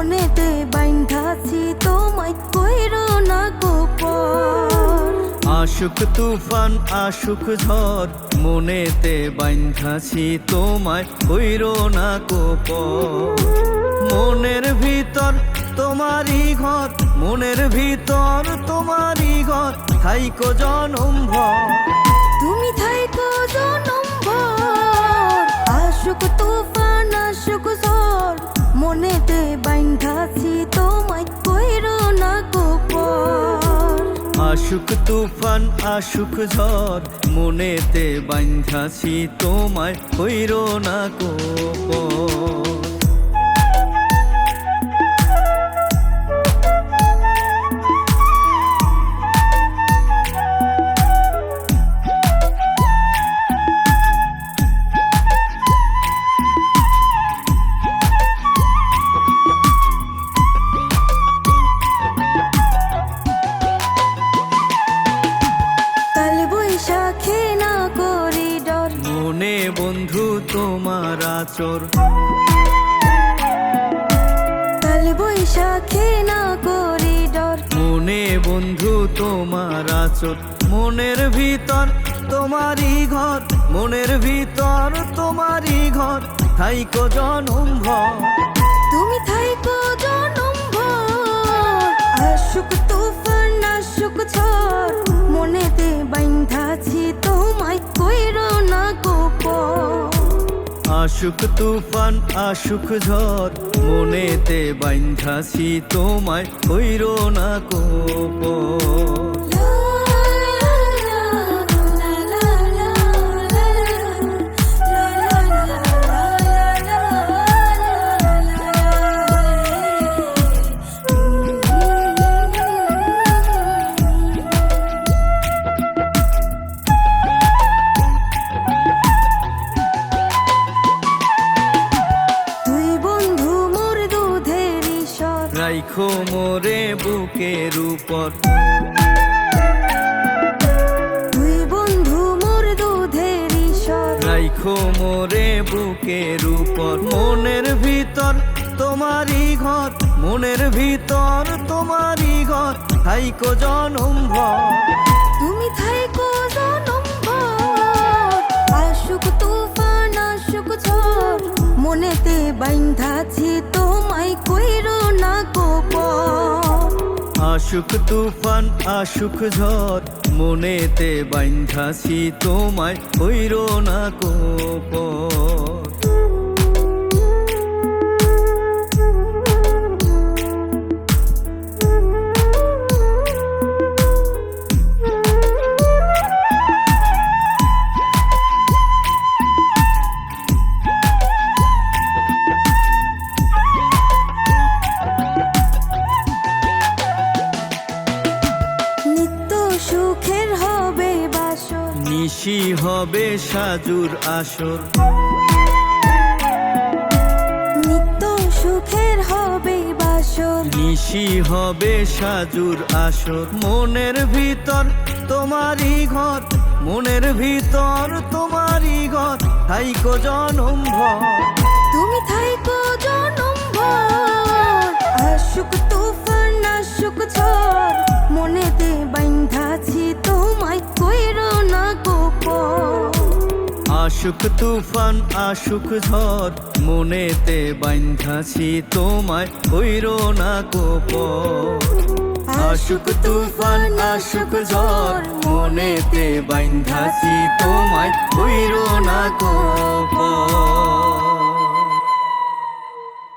মনেতে বাইন্ধাছি তোমায় কইর না গোপন। আশুক তুফান আশুক ঝড়, মনেতে বাইন্ধাছি তোমায় কইর না কোপ মনের ভিতর তোমারই ঘর, মনের ভিতর তোমারই ঘর, থাইকো জনম ভর। আশুক তুফান আশুক ঝড় মনেতে বাইন্ধাছি তোমায় হইর না কোপ বন্ধু তোমার আচর। কাল বৈশাখে না করি ডর মনে বন্ধু তোমার আচর। মনের ভিতর তোমারই ঘর মনের ভিতর তোমারই ঘর। থাইকো জনম ভর। তুমি থাইকো জনম ভর। আশুক আশুক তুফান আশুক ঝড় মনেতে বাইন্ধাছি তোমায় হইরো না কোপ রাইখো মোরে বুকের উপর। তুই বন্ধু মোর দুধের রাইখো মোরে বুকের উপর। মনের ভিতর তোমারই ঘর মনের ভিতর তোমারই ঘর থাইকো জনম ভর। তুমি থাইকো জনম ভর আশুক তুফান আশুক ঝড় মনেতে বাইন্ধাছি আশুক তুফান আশুক ঝড় মনেতে বাইন্ধাছি তোমায় হইর না কোপ নিশি হবে সাজুর আসর। নিত্য সুখের হবে বাসর। নিশি হবে সাজুর আসর। মনের ভিতর তোমারই ঘর মনের ভিতর তোমারই ঘর থাইকো জনম ভর। তুমি থাইকো জনম ভর আশুক তুফান আশুক ঝড়। আশুক তুফান আশুক ঝড়, মনেতে বাইন্ধাছি তোমায়, হইর না কোপ আশুক তুফান আশুক ঝড়, মনেতে বাইন্ধাছি তোমায়, হইর না কোপ